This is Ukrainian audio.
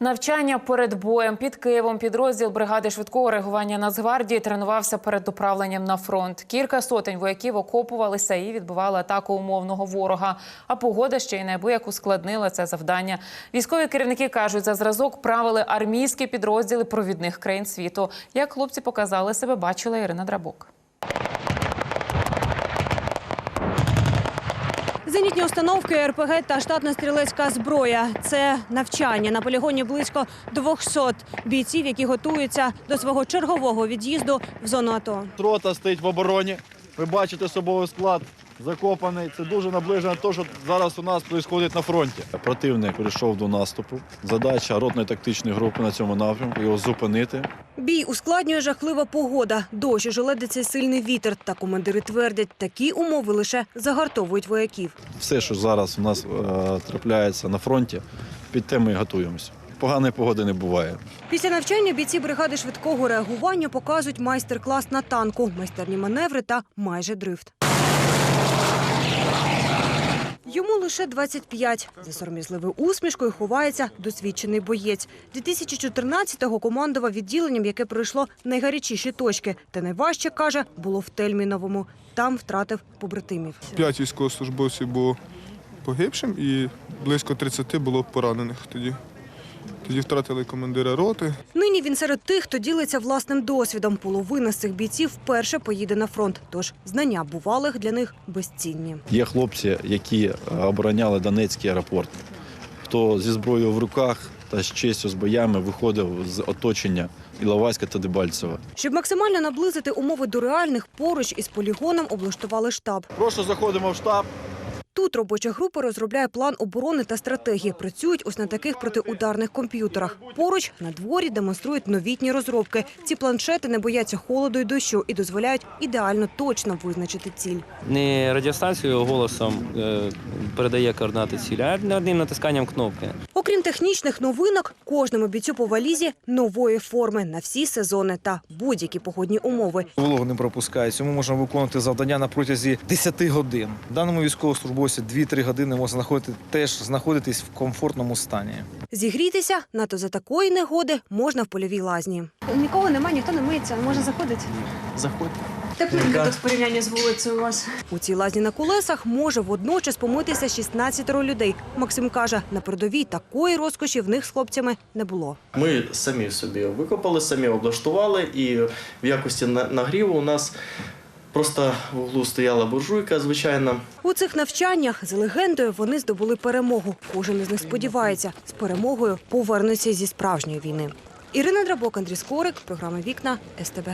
Навчання перед боєм під Києвом підрозділ бригади швидкого реагування Нацгвардії тренувався перед доправленням на фронт. Кілька сотень вояків окопувалися і відбивали атаку умовного ворога. А погода ще й неабияк ускладнила це завдання. Військові керівники кажуть, за зразок правили армійські підрозділи провідних країн світу. Як хлопці показали себе, бачила Ірина Драбок. Зенітні установки, РПГ та штатна стрілецька зброя. Це навчання на полігоні близько 200 бійців, які готуються до свого чергового від'їзду в зону АТО. Рота стоїть в обороні. Ви бачите особовий склад закопаний. Це дуже наближено до того, що зараз у нас відбувається на фронті. Противник прийшов до наступу. Задача ротної тактичної групи на цьому напрямку його зупинити. Бій ускладнює жахлива погода. Дощ, желедиться сильний вітер. Та командири твердять, такі умови лише загартовують вояків. Все, що зараз у нас е, трапляється на фронті, під те ми готуємося. Поганої погоди не буває. Після навчання бійці бригади швидкого реагування показують майстер-клас на танку, майстерні маневри та майже дрифт. Йому лише 25. За сором'язливою усмішкою ховається досвідчений боєць. 2014-го командував відділенням, яке пройшло найгарячіші точки. Та найважче, каже, було в Тельміновому. Там втратив побратимів. П'ять військовослужбовців було погибшим і близько 30 було поранених тоді. Тоді втратили командира роти. Нині він серед тих, хто ділиться власним досвідом. Половина з цих бійців вперше поїде на фронт. Тож знання бувалих для них безцінні. Є хлопці, які е, обороняли Донецький аеропорт. Хто зі зброєю в руках та з честю з боями виходив з оточення Іловайська та Дебальцева. Щоб максимально наблизити умови до реальних, поруч із полігоном облаштували штаб. Прошу заходимо в штаб. Тут робоча група розробляє план оборони та стратегії. Працюють ось на таких протиударних комп'ютерах. Поруч на дворі демонструють новітні розробки. Ці планшети не бояться холоду і дощу і дозволяють ідеально точно визначити ціль. не радіостанцією голосом е, передає координати цілі, а одним натисканням кнопки. Окрім технічних новинок, кожному бійцю по валізі нової форми на всі сезони та будь-які погодні умови. Вологу не пропускається. Ми можемо виконувати завдання на протязі 10 годин. Даному військовослужбовцю 2-3 години може знаходити теж знаходитись в комфортному стані. Зігрітися НАТО за такої негоди можна в польовій лазні. Нікого немає, ніхто не миється, може заходити. Заходь. Тепленько тут в порівнянні з вулицею у вас. У цій лазні на колесах може водночас помитися 16 людей. Максим каже, на передовій такої розкоші в них з хлопцями не було. Ми самі собі викопали, самі облаштували, і в якості на- нагріву у нас просто в углу стояла буржуйка, звичайно. У цих навчаннях за легендою вони здобули перемогу. Кожен із них сподівається, з перемогою повернуться зі справжньої війни. Ірина Драбок, Андрій Скорик, програма Вікна СТБ.